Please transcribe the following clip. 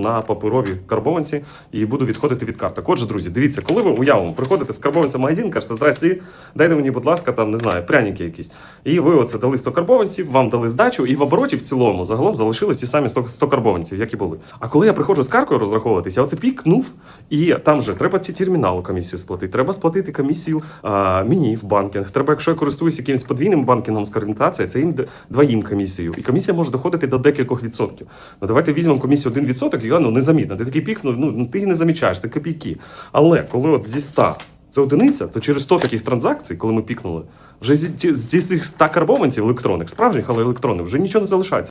на паперові карбованці і буду відходити від карток. Отже, друзі, дивіться, коли ви уявимо, приходите з карбованця в магазин, кажете, здрасте, дайте мені, будь ласка, там не знаю, пряники якісь. І ви оце дали 100 карбованців, вам дали здачу, і в обороті в цілому загалом залишились ті самі 100 100 карбованців, як і були. А коли я приходжу з каркою розраховуватися, я оце пікнув, і там же треба ті терміналу комісію сплатити, треба сплатити комісію а, мені в банкінг. Треба, якщо я користуюсь якимось подвійним банкінгом з карбонізації, це їм двоїм комісію. І комісія може доходити до декількох відсотків. Ну давайте візьмемо комісію 1%, і ну, незамітно. Ти такий пік, ну, ну ти не замічаєш, це копійки. Але коли от зі 100 це одиниця, то через 100 таких транзакцій, коли ми пікнули, вже зі, зі цих 100 карбованців електронних, справжніх, але електронних, вже нічого не залишається.